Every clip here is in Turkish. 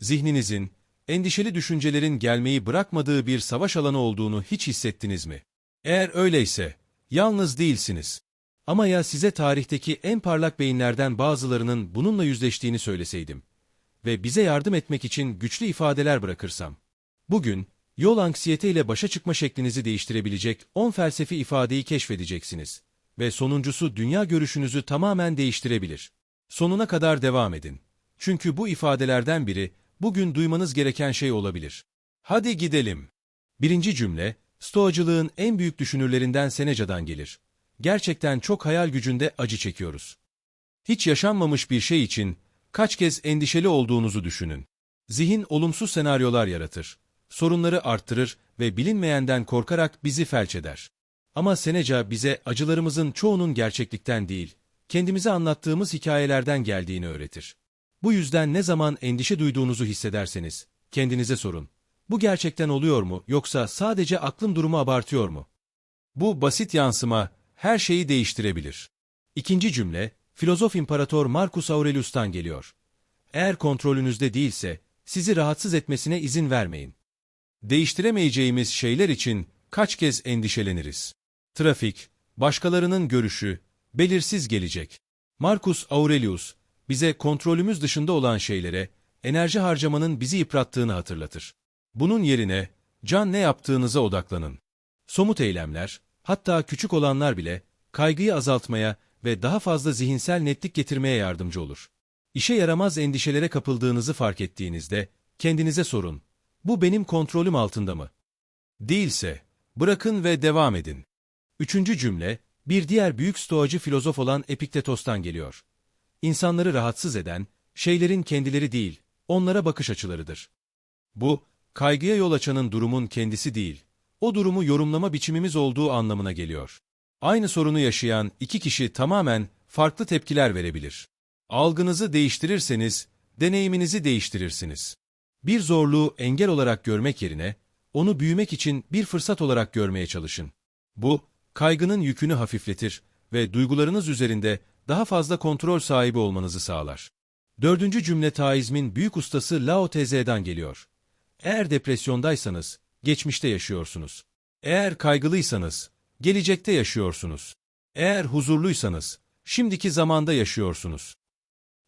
Zihninizin, endişeli düşüncelerin gelmeyi bırakmadığı bir savaş alanı olduğunu hiç hissettiniz mi? Eğer öyleyse, yalnız değilsiniz. Ama ya size tarihteki en parlak beyinlerden bazılarının bununla yüzleştiğini söyleseydim ve bize yardım etmek için güçlü ifadeler bırakırsam? Bugün, yol anksiyete ile başa çıkma şeklinizi değiştirebilecek 10 felsefi ifadeyi keşfedeceksiniz ve sonuncusu dünya görüşünüzü tamamen değiştirebilir. Sonuna kadar devam edin. Çünkü bu ifadelerden biri bugün duymanız gereken şey olabilir. Hadi gidelim. Birinci cümle, Stoacılığın en büyük düşünürlerinden Seneca'dan gelir. Gerçekten çok hayal gücünde acı çekiyoruz. Hiç yaşanmamış bir şey için kaç kez endişeli olduğunuzu düşünün. Zihin olumsuz senaryolar yaratır. Sorunları arttırır ve bilinmeyenden korkarak bizi felç eder. Ama Seneca bize acılarımızın çoğunun gerçeklikten değil, kendimize anlattığımız hikayelerden geldiğini öğretir. Bu yüzden ne zaman endişe duyduğunuzu hissederseniz, kendinize sorun. Bu gerçekten oluyor mu yoksa sadece aklım durumu abartıyor mu? Bu basit yansıma her şeyi değiştirebilir. İkinci cümle, filozof imparator Marcus Aurelius'tan geliyor. Eğer kontrolünüzde değilse, sizi rahatsız etmesine izin vermeyin. Değiştiremeyeceğimiz şeyler için kaç kez endişeleniriz? Trafik, başkalarının görüşü, belirsiz gelecek. Marcus Aurelius, bize kontrolümüz dışında olan şeylere, enerji harcamanın bizi yıprattığını hatırlatır. Bunun yerine, can ne yaptığınıza odaklanın. Somut eylemler, hatta küçük olanlar bile, kaygıyı azaltmaya ve daha fazla zihinsel netlik getirmeye yardımcı olur. İşe yaramaz endişelere kapıldığınızı fark ettiğinizde, kendinize sorun. Bu benim kontrolüm altında mı? Değilse, bırakın ve devam edin. Üçüncü cümle, bir diğer büyük stoacı filozof olan Epiktetos'tan geliyor. İnsanları rahatsız eden, şeylerin kendileri değil, onlara bakış açılarıdır. Bu, kaygıya yol açanın durumun kendisi değil, o durumu yorumlama biçimimiz olduğu anlamına geliyor. Aynı sorunu yaşayan iki kişi tamamen farklı tepkiler verebilir. Algınızı değiştirirseniz, deneyiminizi değiştirirsiniz. Bir zorluğu engel olarak görmek yerine, onu büyümek için bir fırsat olarak görmeye çalışın. Bu, kaygının yükünü hafifletir ve duygularınız üzerinde daha fazla kontrol sahibi olmanızı sağlar. Dördüncü cümle taizmin büyük ustası Lao Tze'den geliyor. Eğer depresyondaysanız, geçmişte yaşıyorsunuz. Eğer kaygılıysanız, gelecekte yaşıyorsunuz. Eğer huzurluysanız, şimdiki zamanda yaşıyorsunuz.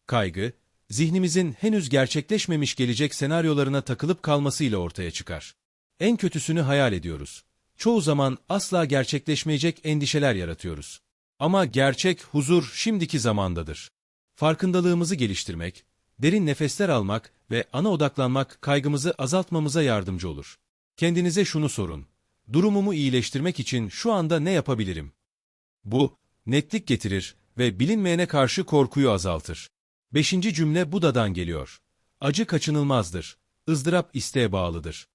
Kaygı, zihnimizin henüz gerçekleşmemiş gelecek senaryolarına takılıp kalmasıyla ortaya çıkar. En kötüsünü hayal ediyoruz. Çoğu zaman asla gerçekleşmeyecek endişeler yaratıyoruz. Ama gerçek huzur şimdiki zamandadır. Farkındalığımızı geliştirmek, derin nefesler almak ve ana odaklanmak kaygımızı azaltmamıza yardımcı olur. Kendinize şunu sorun. Durumumu iyileştirmek için şu anda ne yapabilirim? Bu, netlik getirir ve bilinmeyene karşı korkuyu azaltır. Beşinci cümle Buda'dan geliyor. Acı kaçınılmazdır, ızdırap isteğe bağlıdır.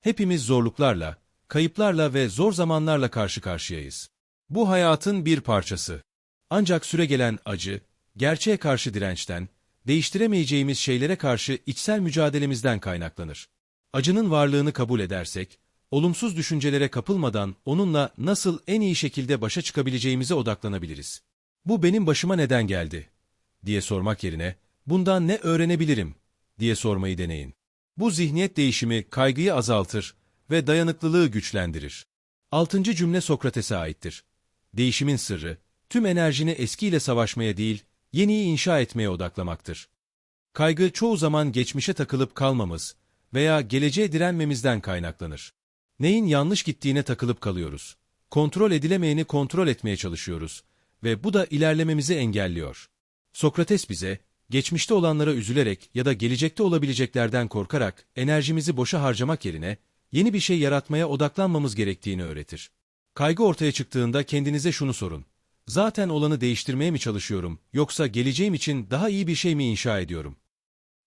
Hepimiz zorluklarla, kayıplarla ve zor zamanlarla karşı karşıyayız. Bu hayatın bir parçası. Ancak süregelen acı, gerçeğe karşı dirençten, değiştiremeyeceğimiz şeylere karşı içsel mücadelemizden kaynaklanır. Acının varlığını kabul edersek, olumsuz düşüncelere kapılmadan onunla nasıl en iyi şekilde başa çıkabileceğimize odaklanabiliriz. Bu benim başıma neden geldi? diye sormak yerine, bundan ne öğrenebilirim? diye sormayı deneyin. Bu zihniyet değişimi kaygıyı azaltır ve dayanıklılığı güçlendirir. Altıncı cümle Sokrates'e aittir. Değişimin sırrı, tüm enerjini eskiyle savaşmaya değil, yeniyi inşa etmeye odaklamaktır. Kaygı çoğu zaman geçmişe takılıp kalmamız veya geleceğe direnmemizden kaynaklanır. Neyin yanlış gittiğine takılıp kalıyoruz. Kontrol edilemeyeni kontrol etmeye çalışıyoruz ve bu da ilerlememizi engelliyor. Sokrates bize, geçmişte olanlara üzülerek ya da gelecekte olabileceklerden korkarak enerjimizi boşa harcamak yerine yeni bir şey yaratmaya odaklanmamız gerektiğini öğretir. Kaygı ortaya çıktığında kendinize şunu sorun. Zaten olanı değiştirmeye mi çalışıyorum, yoksa geleceğim için daha iyi bir şey mi inşa ediyorum?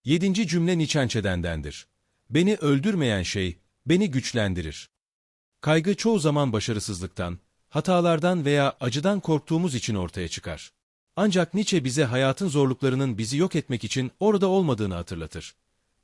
Yedinci cümle Nietzsche'dendendir. Beni öldürmeyen şey, beni güçlendirir. Kaygı çoğu zaman başarısızlıktan, hatalardan veya acıdan korktuğumuz için ortaya çıkar. Ancak Nietzsche bize hayatın zorluklarının bizi yok etmek için orada olmadığını hatırlatır.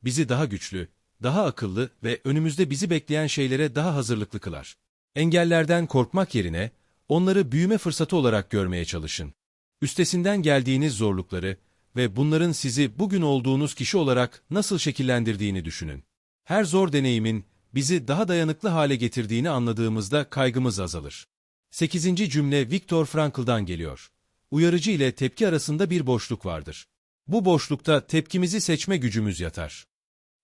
Bizi daha güçlü, daha akıllı ve önümüzde bizi bekleyen şeylere daha hazırlıklı kılar. Engellerden korkmak yerine, onları büyüme fırsatı olarak görmeye çalışın. Üstesinden geldiğiniz zorlukları, ve bunların sizi bugün olduğunuz kişi olarak nasıl şekillendirdiğini düşünün. Her zor deneyimin bizi daha dayanıklı hale getirdiğini anladığımızda kaygımız azalır. 8. cümle Viktor Frankl'dan geliyor. Uyarıcı ile tepki arasında bir boşluk vardır. Bu boşlukta tepkimizi seçme gücümüz yatar.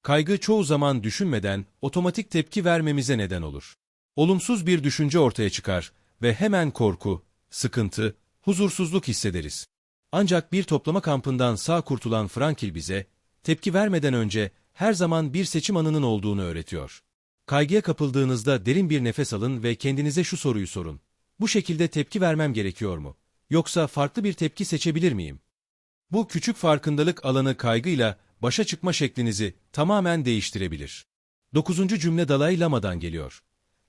Kaygı çoğu zaman düşünmeden otomatik tepki vermemize neden olur. Olumsuz bir düşünce ortaya çıkar ve hemen korku, sıkıntı, huzursuzluk hissederiz. Ancak bir toplama kampından sağ kurtulan Frankl bize, tepki vermeden önce her zaman bir seçim anının olduğunu öğretiyor. Kaygıya kapıldığınızda derin bir nefes alın ve kendinize şu soruyu sorun. Bu şekilde tepki vermem gerekiyor mu? Yoksa farklı bir tepki seçebilir miyim? Bu küçük farkındalık alanı kaygıyla başa çıkma şeklinizi tamamen değiştirebilir. Dokuzuncu cümle Dalai Lama'dan geliyor.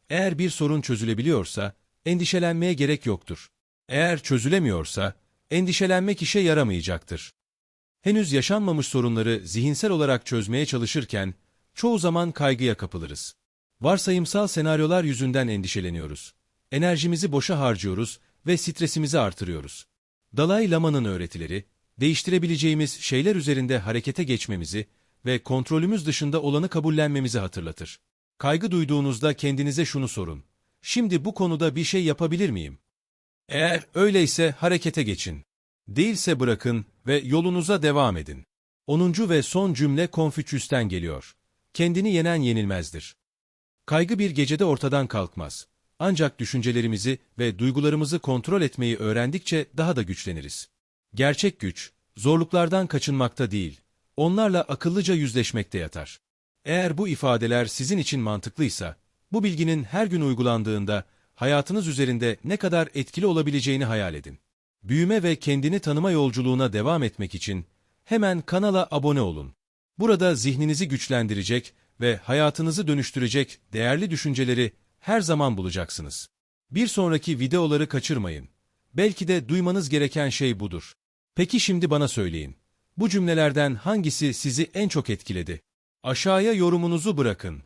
Eğer bir sorun çözülebiliyorsa, endişelenmeye gerek yoktur. Eğer çözülemiyorsa, endişelenmek işe yaramayacaktır. Henüz yaşanmamış sorunları zihinsel olarak çözmeye çalışırken, çoğu zaman kaygıya kapılırız. Varsayımsal senaryolar yüzünden endişeleniyoruz. Enerjimizi boşa harcıyoruz ve stresimizi artırıyoruz. Dalai Lama'nın öğretileri, değiştirebileceğimiz şeyler üzerinde harekete geçmemizi ve kontrolümüz dışında olanı kabullenmemizi hatırlatır. Kaygı duyduğunuzda kendinize şunu sorun. Şimdi bu konuda bir şey yapabilir miyim? Eğer öyleyse harekete geçin. Değilse bırakın ve yolunuza devam edin. 10. ve son cümle Konfüçyüs'ten geliyor. Kendini yenen yenilmezdir. Kaygı bir gecede ortadan kalkmaz. Ancak düşüncelerimizi ve duygularımızı kontrol etmeyi öğrendikçe daha da güçleniriz. Gerçek güç, zorluklardan kaçınmakta değil, onlarla akıllıca yüzleşmekte yatar. Eğer bu ifadeler sizin için mantıklıysa, bu bilginin her gün uygulandığında hayatınız üzerinde ne kadar etkili olabileceğini hayal edin. Büyüme ve kendini tanıma yolculuğuna devam etmek için hemen kanala abone olun. Burada zihninizi güçlendirecek ve hayatınızı dönüştürecek değerli düşünceleri her zaman bulacaksınız. Bir sonraki videoları kaçırmayın. Belki de duymanız gereken şey budur. Peki şimdi bana söyleyin. Bu cümlelerden hangisi sizi en çok etkiledi? Aşağıya yorumunuzu bırakın.